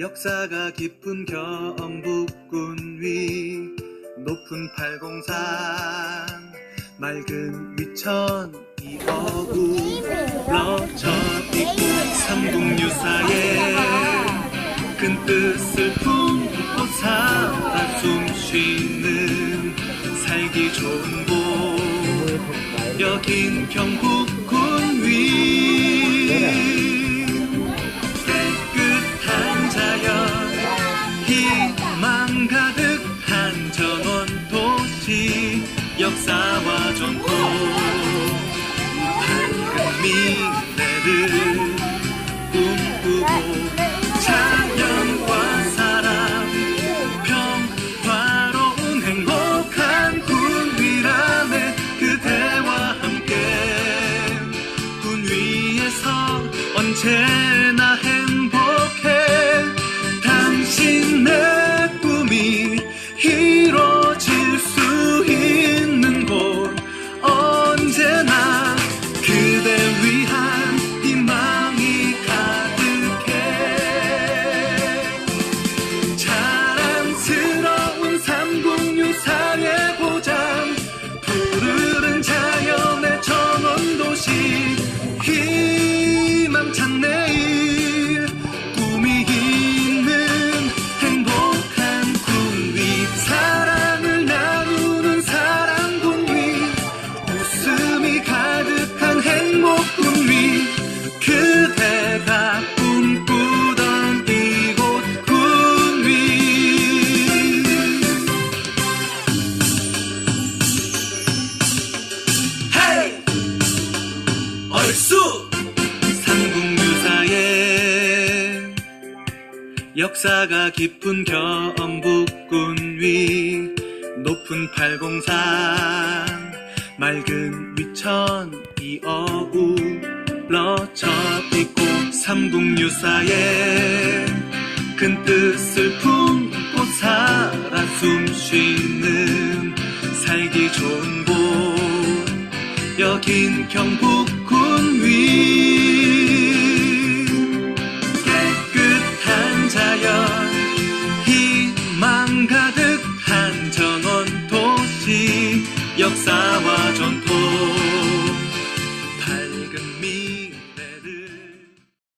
역사가 깊은 경북군 위 높은 팔공산 맑은 위천 이어구. 러 저 있고 삼국유사에 큰 뜻을 품고 살아 숨쉬는 살기 좋은 곳. 여긴 경북군 위 전통 밝은 미래를 꿈꾸고 자연과 사람 평화로운 행복한 군위라네 그대와 함께 군 위에서 언제 전원도시 희망찬 내 얼쑤 삼국유사에 역사가 깊은 경북군 위 높은 팔공산 맑은 위천 이어우 러저 있고 삼국유사에 큰 뜻을 품고 살아 숨쉬는 살기 좋은 곳 여긴 경북 be